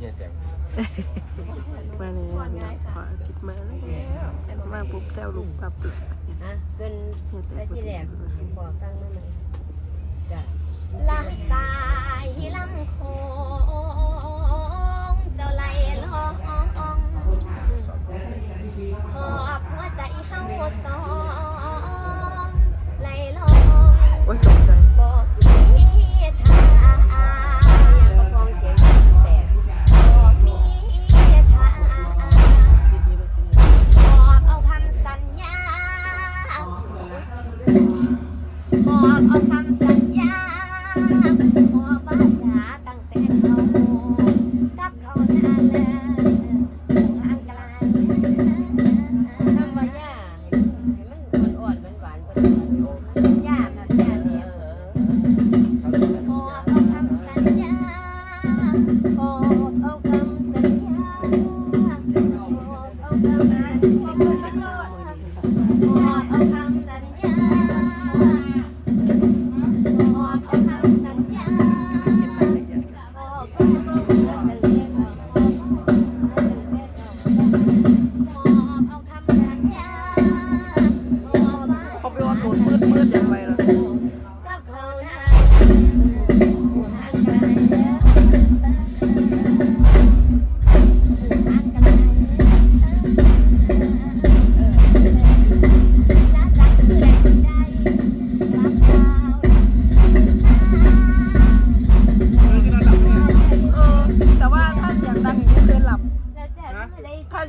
เนี่ยแต่งมาเลยขออาทิตย์มาแล้วมาปุ๊บแต้วลุกปับเลยอะเกินไปที่แหลมบอกตั้งมาไหมจ้ลากสายลำโคงเจ้าไหล อบเอาคำสัญญาหอบบ้าจ๋าตั้งแต่เขากับเขานานแล้วห่างกลธรรมย่ให้มันอ่อนหวานๆ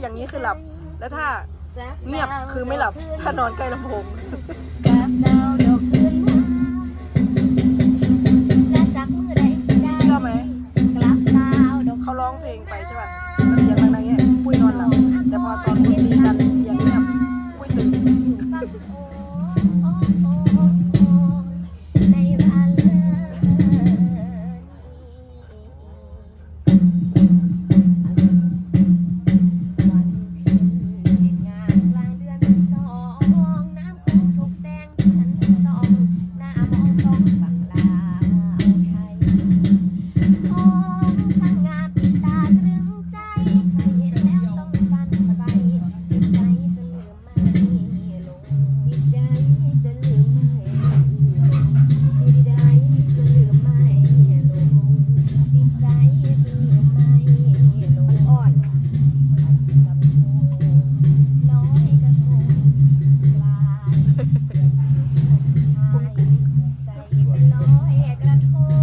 อย่างนี้คือหลับ แล้วถ้าเงียบคือไม่หลับ ถ้านอนใกล้ลำโพง แห่กระทง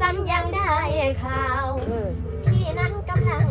ซ้ำยังได้ข่าว พี่นั้นกำลัง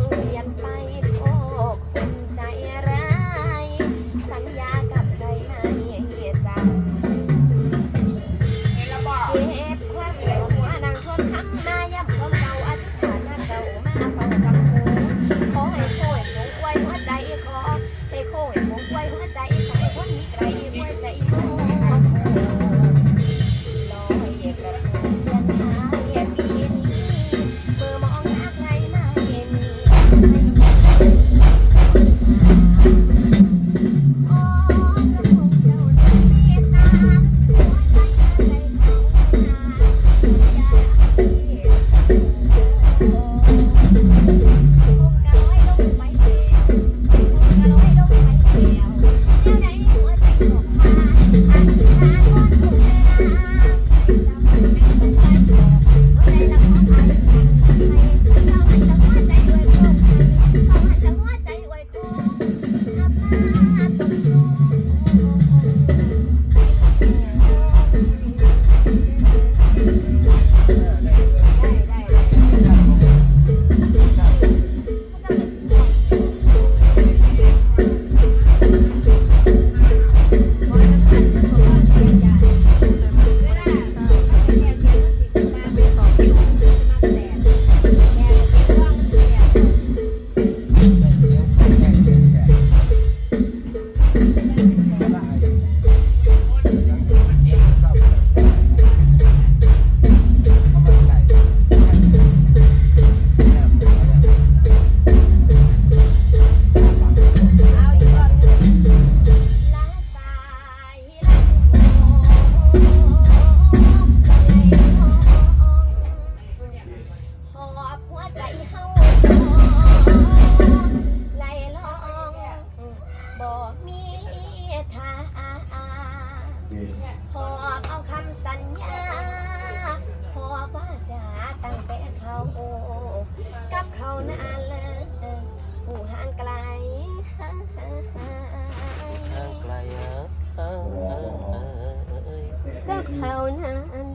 เขานั้น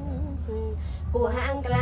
ผู้ห่างไกล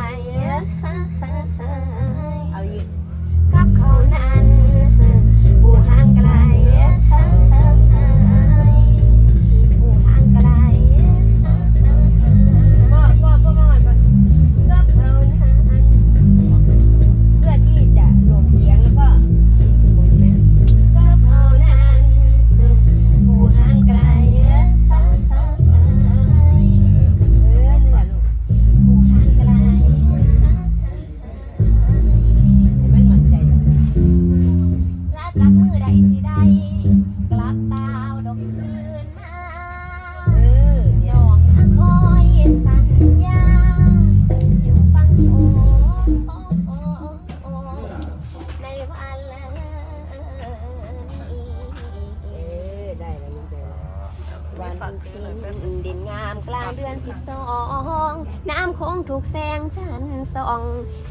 นทร์ส่อง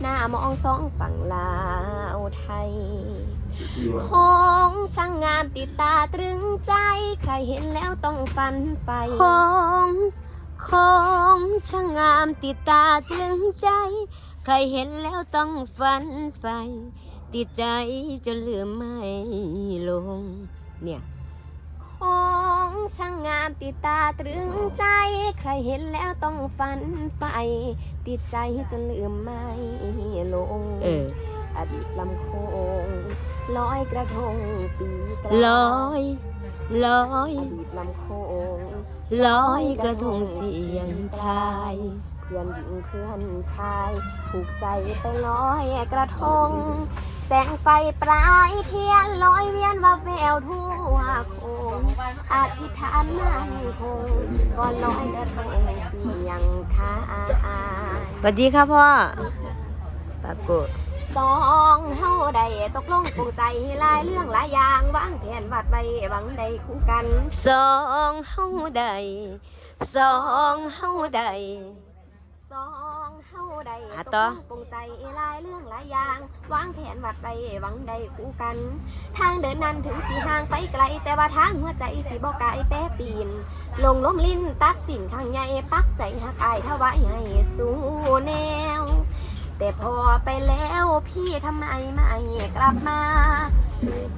หน้ามองสองฝั่งลาวไทย ของช่างงามติดตาตรึงใจ ใครเห็นแล้วต้องฝันใฝ่ของของช่างงามติดตาตรึงใจ ใครเห็นแล้วต้องฝันใฝ่ติดใจจนลืมไม่ลงเนี่ยข องช่างงามติดตาตรึงใจ ใครเห็นแล้วต้องฝันใฝ่ติดใจจนลืมไม่ลงเอออดีตลำโคงลอยกระทงปีกลางลอยลอยอดีตลำโคงลอยกระทงเสียงทายเพื่อนหญิงเพื่อนชายผูกใจไปลอยกระทง แสงไฟปลายเทียนลอยเวียนว่าแววทั่วโคง อธิษฐานมั่นคงก่อนลอยกระทงเสียงทายสวัสดีค่ะพ่อปาโกะสองเฮาได้ตกลงปรงใจหลายเรื่องหลายอย่างวางแผนวาดไว้หวังได้คู่กันสองเฮาใดสองเฮาใดสอง เฮาได้หาตต่อ กลงปรงใจหลายเรื่องหลายอย่าง วางแผนวาดไว้หวังได้คู่กัน ทางเดินนั้นถึงสีห่างไปไกล แต่ว่าทางหัวใจสิบอกไกลแป้ปีน ลงล้มลิ้นตัดสินข้างใหญ่ปักใจหักอายถวายให้สู่แนว แต่พอไปแล้วพี่ทำไมไม่กลับมา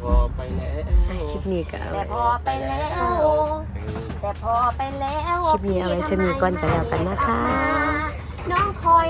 พอไปแล้วคลิปนี้ก็เอาแต่ไว้ พอไปแล้ว แต่พอไปแล้วคลิปนี้เอาไว้สนิทก่อนก็แล้วกันนะคะ น้องคอย